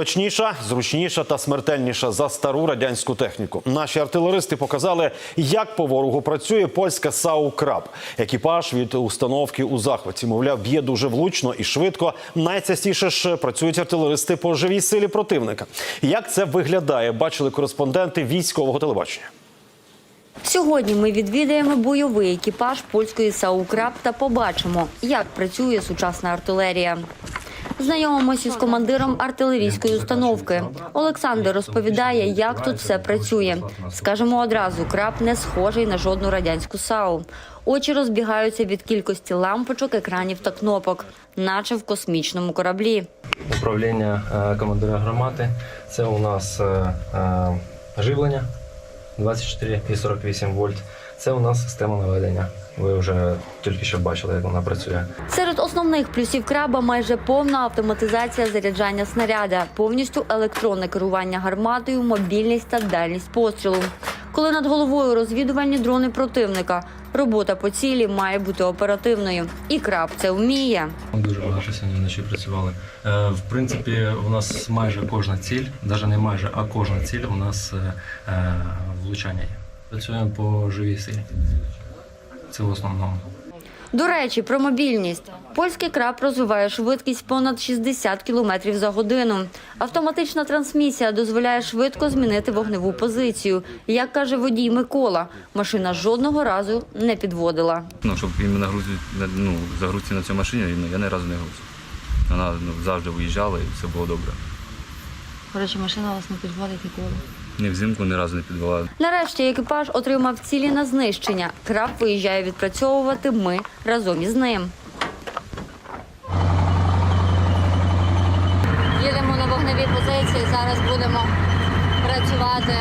Точніша, зручніша та смертельніша за стару радянську техніку. Наші артилеристи показали, як по ворогу працює польська САУ «Краб». Екіпаж від установки у захваті. Мовляв, б'є дуже влучно і швидко. Найчастіше ж працюють артилеристи по живій силі противника. Як це виглядає, бачили кореспонденти військового телебачення. Сьогодні ми відвідаємо бойовий екіпаж польської САУ «Краб» та побачимо, як працює сучасна артилерія. Знайомимося із командиром артилерійської установки. Олександр розповідає, як тут все працює. Скажемо одразу, краб не схожий на жодну радянську САУ. Очі розбігаються від кількості лампочок, екранів та кнопок, наче в космічному кораблі. Управління е, командира громади. Це у нас е, е, живлення 24 і 48 вольт. Це у нас система наведення. Ви вже тільки що бачили, як вона працює. Серед основних плюсів краба майже повна автоматизація заряджання снаряда, повністю електронне керування гарматою, мобільність та дальність пострілу. Коли над головою розвідувальні дрони противника, робота по цілі має бути оперативною. І краб це вміє. Ми Дуже багато сьогодні вночі працювали. Е, В принципі, у нас майже кожна ціль, навіть не майже, а кожна ціль у нас е, е, влучання є. Працюємо по живій силі. Це в основному. До речі, про мобільність. Польський краб розвиває швидкість понад 60 км за годину. Автоматична трансмісія дозволяє швидко змінити вогневу позицію. Як каже водій Микола, машина жодного разу не підводила. Ну, щоб іменно грузі, ну, загрузці на цій машині, ну, я ні разу не грузив. Вона ну, завжди виїжджала і все було добре. Коротше, машина вас не підводить ніколи. Ні взимку ні разу не підвела. Нарешті екіпаж отримав цілі на знищення. Краб виїжджає відпрацьовувати ми разом із ним. Їдемо на вогневі позиції. Зараз будемо працювати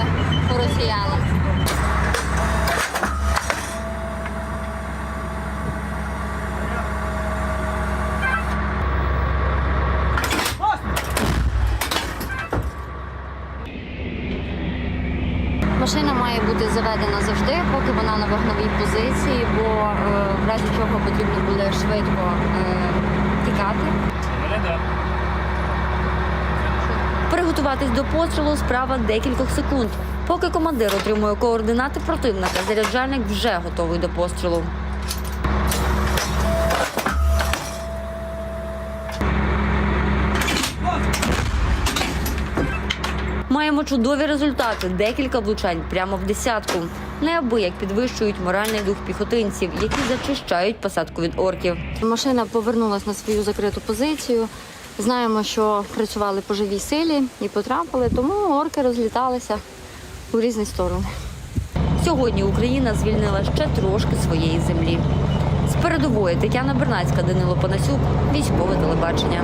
по росіянам. Машина має бути заведена завжди, поки вона на вогновій позиції, бо е, в разі чого потрібно буде швидко е, тікати. Приготуватись до пострілу справа декількох секунд. Поки командир отримує координати противника, заряджальник вже готовий до пострілу. Маємо чудові результати. Декілька влучань прямо в десятку. Неабияк підвищують моральний дух піхотинців, які зачищають посадку від орків. Машина повернулася на свою закриту позицію. Знаємо, що працювали по живій силі і потрапили, тому орки розліталися у різні сторони. Сьогодні Україна звільнила ще трошки своєї землі. З передової Тетяна Бернацька, Данило Панасюк, військове телебачення.